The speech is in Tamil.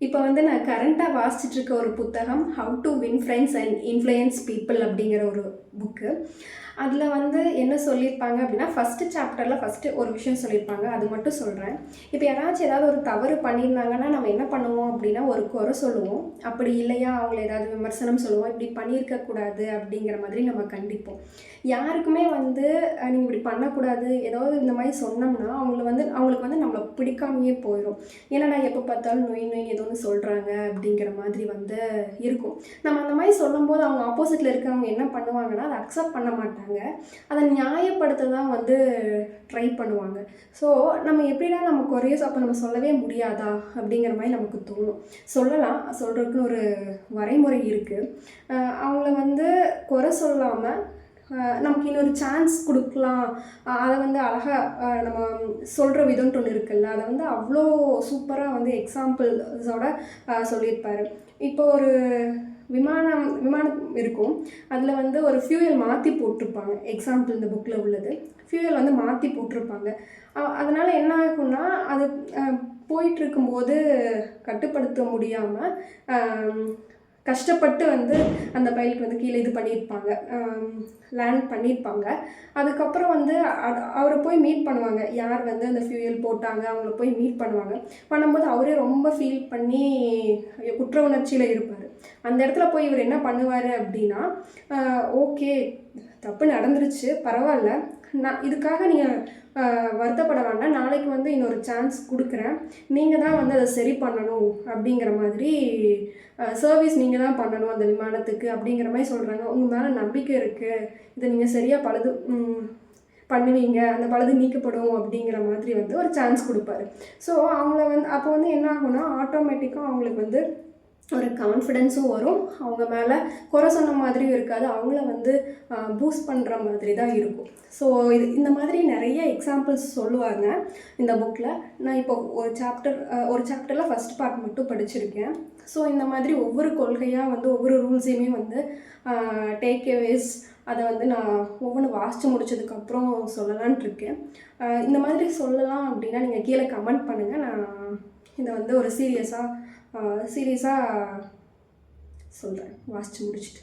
இப்போ வந்து நான் கரண்ட்டாக வாசிச்சுட்டு இருக்க ஒரு புத்தகம் how to win friends and influence people அப்படிங்கிற ஒரு புக்கு அதில் வந்து என்ன சொல்லியிருப்பாங்க அப்படின்னா ஃபஸ்ட்டு சாப்டரில் ஃபஸ்ட்டு ஒரு விஷயம் சொல்லியிருப்பாங்க. அது மட்டும் சொல்கிறேன் இப்போ யாராச்சும் ஏதாவது ஒரு தவறு பண்ணியிருந்தாங்கன்னா நம்ம என்ன பண்ணுவோம் அப்படின்னா ஒரு குறை சொல்லுவோம். அப்படி இல்லையா? அவங்கள ஏதாவது விமர்சனம் சொல்லுவோம். இப்படி பண்ணியிருக்கக்கூடாது அப்படிங்கிற மாதிரி நம்ம கண்டிப்போம். யாருக்குமே வந்து நீங்கள் இப்படி பண்ணக்கூடாது. ஏதாவது இந்த மாதிரி சொன்னோம்னா அவங்கள வந்து அவங்களுக்கு வந்து நம்மளை பிடிக்காமையே போயிடும் ஏன்னா நான் எப்போ பார்த்தாலும் நொய் நொய் ஏதோ வந்து சொல்கிறாங்க அப்படிங்கிற மாதிரி வந்து இருக்கும். நம்ம அந்த மாதிரி சொல்லும்போது அவங்க ஆப்போசிட்டில் இருக்கிறவங்க என்ன பண்ணுவாங்கன்னா அதை அக்செப்ட் பண்ண மாட்டாங்க. அதை நியாயப்படுத்த தான் வந்து ட்ரை பண்ணுவாங்க. ஸோ நம்ம எப்படின்னா நம்ம குறையோ அப்போ நம்ம சொல்லவே முடியாதா அப்படிங்கிற மாதிரி நமக்கு தோணும். சொல்லலாம். சொல்கிறதுக்கு ஒரு வரைமுறை இருக்குது அவங்கள வந்து குறை சொல்லாமல் நமக்கு இன்னொரு சான்ஸ் கொடுக்கலாம். அதை வந்து அழகாக நம்ம சொல்கிற விதம்ட்டு ஒன்று இருக்குல்ல அதை வந்து அவ்வளோ சூப்பராக வந்து எக்ஸாம்பிள்ஸோட சொல்லியிருப்பார். இப்போ ஒரு விமானம் விமானம் இருக்கும். அதில் வந்து ஒரு ஃபியூயல் மாற்றி போட்டிருப்பாங்க. எக்ஸாம்பிள் இந்த புக்கில் உள்ளது. ஃபியூயல் வந்து மாற்றி போட்டிருப்பாங்க. அதனால் என்ன ஆகும்னா அது போயிட்டுருக்கும்போது கட்டுப்படுத்த முடியாமல் கஷ்டப்பட்டு வந்து அந்த பயலுக்கு வந்து கீழே இது பண்ணியிருப்பாங்க லேண்ட் பண்ணியிருப்பாங்க. அதுக்கப்புறம் வந்து அ- அவரை போய் மீட் பண்ணுவாங்க. யார் வந்து அந்த ஃபியூயல் போட்டாங்க அவங்கள போய் மீட் பண்ணுவாங்க. பண்ணும்போது அவரே ரொம்ப ஃபீல் பண்ணி குற்ற உணர்ச்சியில் இருப்பார். அந்த இடத்துல போய் இவர் என்ன பண்ணுவார் அப்படின்னா ஓகே தப்பு நடந்துருச்சு பரவாயில்ல. நான் இதுக்காக நீங்கள் வருத்தப்பட வேண்டாம். நாளைக்கு வந்து இன்னொரு சான்ஸ் கொடுக்குறேன். நீங்கள் தான் வந்து அதை சரி பண்ணணும் அப்படிங்கிற மாதிரி சர்வீஸ் நீங்கள் தான் பண்ணணும் அந்த விமானத்துக்கு அப்படிங்கிற மாதிரி சொல்கிறாங்க உங்கள் மேலே நம்பிக்கை இருக்குது இதை நீங்கள் சரியாக பழுது பண்ணுவீங்க. அந்த பழுது நீக்கப்படும் அப்படிங்கிற மாதிரி வந்து ஒரு சான்ஸ் கொடுப்பாரு. ஸோ அவங்கள வந்து அப்போ வந்து என்ன ஆகும்னா ஆட்டோமேட்டிக்காக அவங்களுக்கு வந்து ஒரு கான்ஃபிடென்ஸும் வரும். அவங்க மேலே குறை சொன்ன மாதிரியும் இருக்காது. அவங்கள வந்து பூஸ்ட் பண்ணுற மாதிரி தான் இருக்கும். ஸோ இது இந்த மாதிரி நிறைய எக்ஸாம்பிள்ஸ் சொல்லுவாங்க இந்த புக்கில் நான் இப்போ ஒரு சாப்டர் ஒரு சாப்டரில் ஃபஸ்ட் பார்ட் மட்டும் படிச்சிருக்கேன். ஸோ இந்த மாதிரி ஒவ்வொரு கொள்கையாக வந்து ஒவ்வொரு ரூல்ஸையுமே வந்து டேக் அவேஸ் அதை வந்து நான் ஒவ்வொன்று வாசித்து முடிச்சதுக்கப்புறம் சொல்லலான்ட்டு இருக்கேன். இந்த மாதிரி சொல்லலாம் அப்படின்னா நீங்கள் கீழே கமெண்ட் பண்ணுங்கள் நான் இதை வந்து ஒரு சீரியஸாக சீரியஸாக சொல்கிறேன் வாசித்து முடிச்சுட்டு.